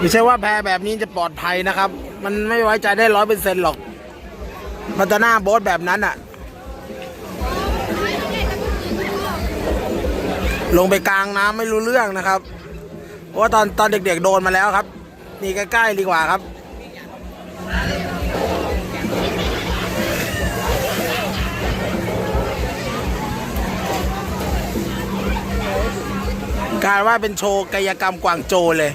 ไม่ใช่ว่าแพแบบนี้จะปลอดภัยนะครับ มันไม่ไว้ใจได้ร้อยเปอร์เซ็นต์หรอกพัฒนาโบ๊ทแบบนั้นอะลงไปกลางน้ำไม่รู้เรื่องนะครับเพราะว่าตอนตอนเด็กๆโดนมาแล้วครับ นี่ใกล้ๆดีกว่าครับกลารว่าเป็นโชว์กายกรรมกวางโจเลย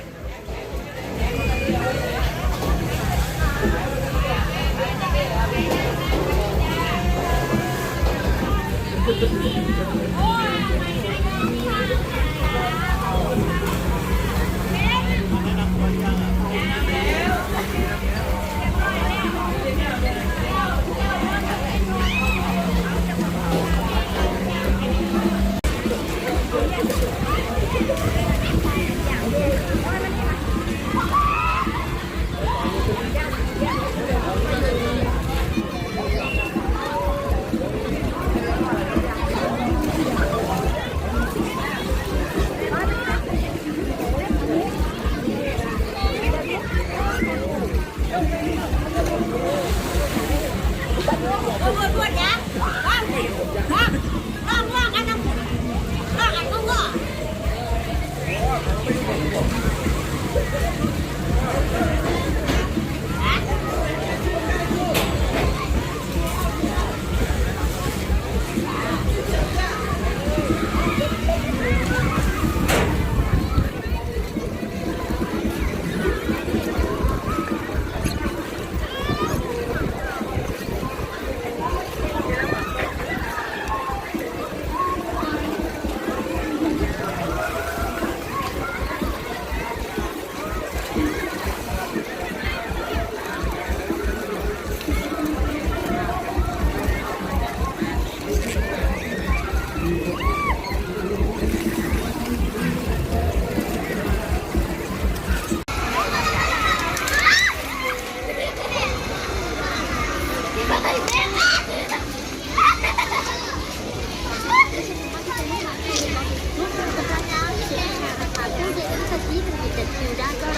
Thank you.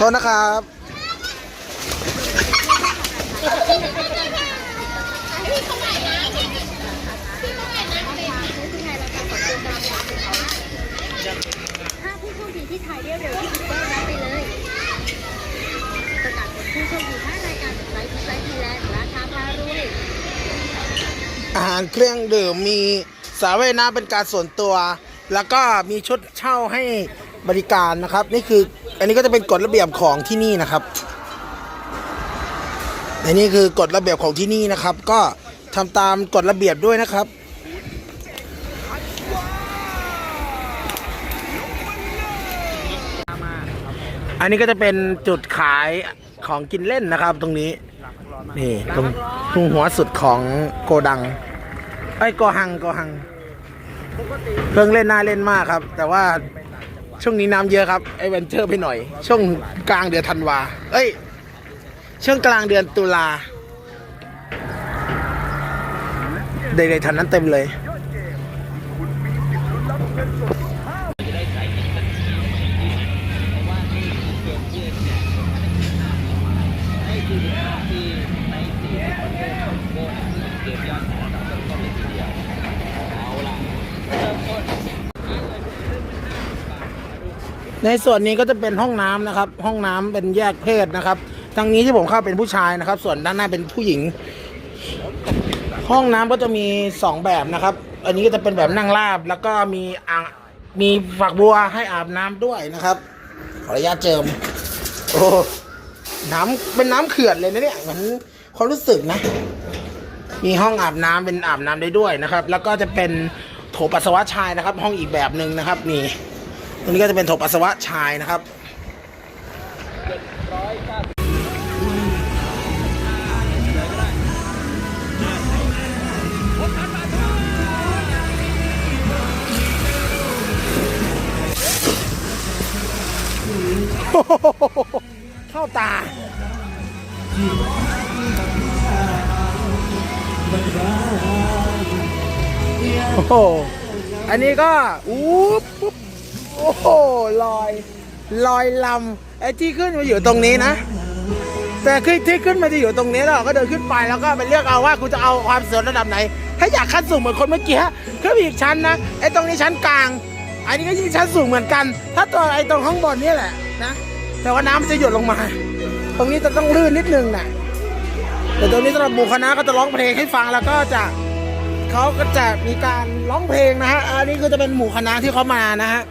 โทษนะครับ ถ้าผู้โชคดีที่ถ่ายได้เร็วที่สุดก็รับไปเลยประกาศผลผู้โชคดีห้ารายการจากไลฟ์ไลฟ์ไทยแลนด์ราคาพารวย อาหารเครื่องดื่มมีสระว่ายน้ำเป็นการส่วนตัว แล้วก็มีชุดเช่าให้ บริการนะครับ นี่คืออันนี้ก็จะเป็นกฎระเบียบของที่นี่นะครับอันนี้คือกฎระเบียบของที่นี่นะครับ ก็ทำตามกฎระเบียบด้วยนะครับอันนี้ก็จะเป็นจุดขายของกินเล่นนะครับ ตรงนี้นี่ตรงตรงหัวสุดของโกดังไอ้โกหังโกหัง เครื่องเล่นน่าเล่นมากครับ แต่ว่า ช่วงนี้น้ำเยอะครับไอเวนเจอร์ไปหน่อย ช่วงกลางเดือนธันวา เอ้ย ช่วงกลางเดือนตุลาเด็กๆทันนั้นเต็มเลย ในส่วนนี้ก็จะเป็นห้องน้ำนะครับ ห้องน้ำเป็นแยกเพศนะครับทางนี้ที่ผมเข้าเป็นผู้ชายนะครับ ส่วนด้านหน้าเป็นผู้หญิง ห้องน้ำก็จะมีสองแบบนะครับ อันนี้ก็จะเป็นแบบนั่งราบ แล้วก็มีอ่างมีฝักบัวให้อาบน้ำด้วยนะครับ ขออนุญาตเจิม โอ้น้ำเป็นน้ำเขื่อนเลยนะเนี่ยเหมือนความรู้สึกนะ มีห้องอาบน้ำเป็นอาบน้ำได้ด้วยนะครับ แล้วก็จะเป็นโถปัสสาวะชายนะครับ ห้องอีกแบบหนึ่งนะครับนี่ ตรงนี้ก็จะเป็นถบปัสสาวะชายนะครับเข้าตาโอ้โอันนี้ก็ อู้ปุ๊บ โอ้โหลอย ลอยลำไอ้ที่ขึ้นมาอยู่ตรงนี้นะ แต่ขึ้นที่ขึ้นมาจะอยู่ตรงนี้แล้วเราก็เดินขึ้นไปแล้วก็ไปเลือกเอาว่ากูจะเอาความสวยระดับไหน ถ้าอยากขั้นสูงเหมือนคนเมื่อกี้ขึ้นไปอีกชั้นนะไอ้ตรงนี้ชั้นกลางอันนี้ก็ยิ่งชั้นสูงเหมือนกัน ถ้าตัวไอ้ตรงข้างบนนี่แหละนะแต่ว่าน้ำมันจะหยดลงมา ตรงนี้จะต้องลื่นนิดนึงนะแต่ตรงนี้สำหรับหมู่คณะก็จะร้องเพลงให้ฟังแล้วก็จะเขาก็จะมีการร้องเพลงนะฮะ อันนี้คือจะเป็นหมู่คณะที่เขามานะฮะ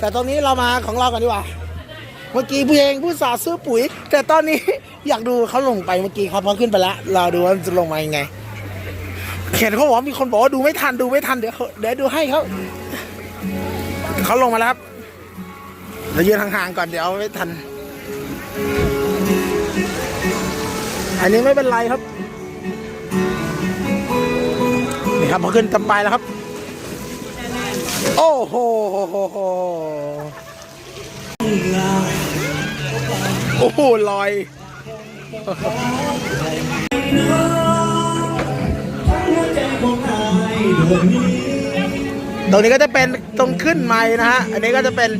แต่ตรงนี้เรามาของเรากันดีกว่า เมื่อกี้ผู้เพลงผู้สาห์ซื้อปุ๋ย แต่ตอนนี้ อยากดูเขาลงไปเมื่อกี้ครับพอขึ้นไปแล้วเราดูว่ามันจะลงมายังไงเขียนเขาบอกว่ามีคนบอกว่าดูไม่ทันดูไม่ทันเดี๋ยวเดี๋ยวดูให้เขาเขาลงมาแล้วครับเรายืนห่างๆก่อนเดี๋ยวไม่ทัน อันนี้ไม่เป็นไรครับนี่ครับพอขึ้นตำไปแล้วครับ โอ้โหโอ้โหลอย ตรงนี้ก็จะเป็นตรงขึ้นไม้นะฮะ อันนี้ก็จะเป็น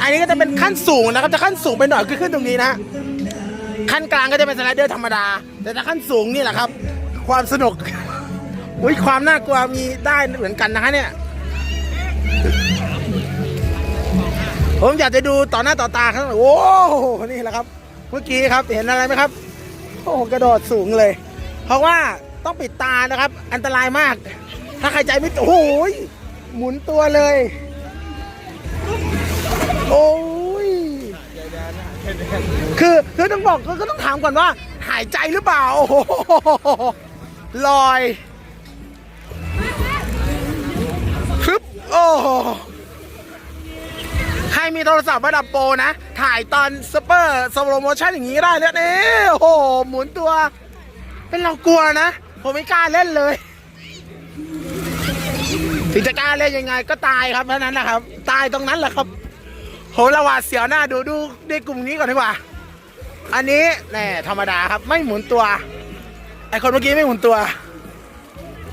อันนี้ก็จะเป็นขั้นสูงนะครับจะขั้นสูงไปหน่อยคือขึ้นตรงนี้นะฮะขั้นกลางก็จะเป็นสไลเดอร์ธรรมดา แต่ถ้าขั้นสูงนี่แหละครับ ความสนุก อุ้ยความน่ากลัวมีได้เหมือนกันนะฮะเนี่ย ผมอยากจะดูต่อหน้าต่อตาครับโอ้โหนี่แหละครับ เมื่อกี้ครับเห็นอะไรไหมครับโอ้โหกระโดดสูงเลย เพราะว่าต้องปิดตานะครับ อันตรายมาก ถ้าใครใจไม่โอ้ยหมุนตัวเลย โอ้ยคือคือต้องบอกก็ต้องถามก่อนว่า หายใจหรือเปล่าโอ้โหลอย โอ้ใครมีโทรศัพท์ระดับโปรนะ ถ่ายตอนสเปอร์สโลโมชั่นอย่างนี้ได้แล้วนี่โอ้โห หมุนตัว เป็นเรากลัวนะ ผมไม่กล้าเล่นเลยถึงจะกล้าเล่นยังไงก็ตายครับเพราะนั้นนะครับ ตายตรงนั้นแหละครับโหระหวาดเสียวหน้าดูดูในกลุ่มนี้ก่อนดีกว่า อันนี้แน่ธรรมดาครับไม่หมุนตัว ไอคนเมื่อกี้ไม่หมุนตัว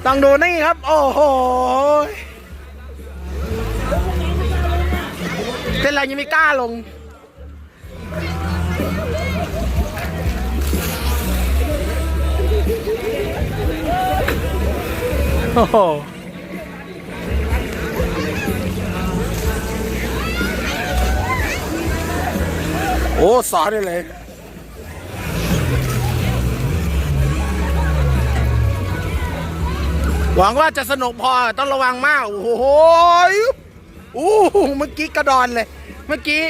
ต้องดูนี่ครับ โอ้โห เป็นไรยังไม่กล้าลง โอ้โหโอ้สอนได้เลยหวังว่าจะสนุกพอต้องระวังมาก โอ้โหโอ้เมื่อกี้กระดอนเลย เมื่อกี้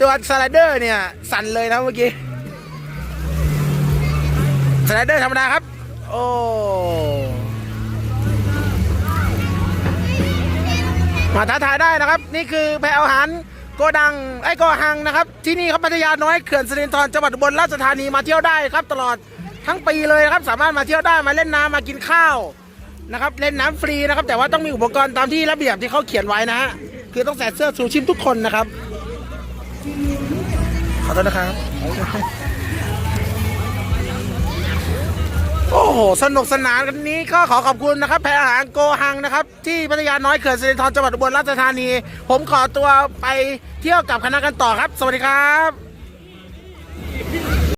ตัวสไลเดอร์เนี่ยสั่นเลยนะเมื่อกี้สไลเดอร์ธรรมดาครับ โอ้มาท้าทายได้นะครับ นี่คือแพรอาหารโกดังไอ้โกหังนะครับ ที่นี่ครับพัทยาน้อยเขื่อนสิรินธรจังหวัดอุบลราชธานีมาเที่ยวได้ครับ ตลอดทั้งปีเลยครับ สามารถมาเที่ยวได้มาเล่นน้ำมากินข้าวนะครับ เล่นน้ำฟรีนะครับ แต่ว่าต้องมีอุปกรณ์ตามที่ระเบียบที่เขาเขียนไว้นะฮะ คือต้องใส่เสื้อชูชีพทุกคนนะครับ ขอโทษนะครับ โอ้โห สนุกสนานกันนี้ก็ขอขอบคุณนะครับแพรอาหารโกหังนะครับ ที่พัทยาน้อยเขื่อนสิรินธรจังหวัดอุบลราชธานี ผมขอตัวไปเที่ยวกับคณะกันต่อครับ สวัสดีครับ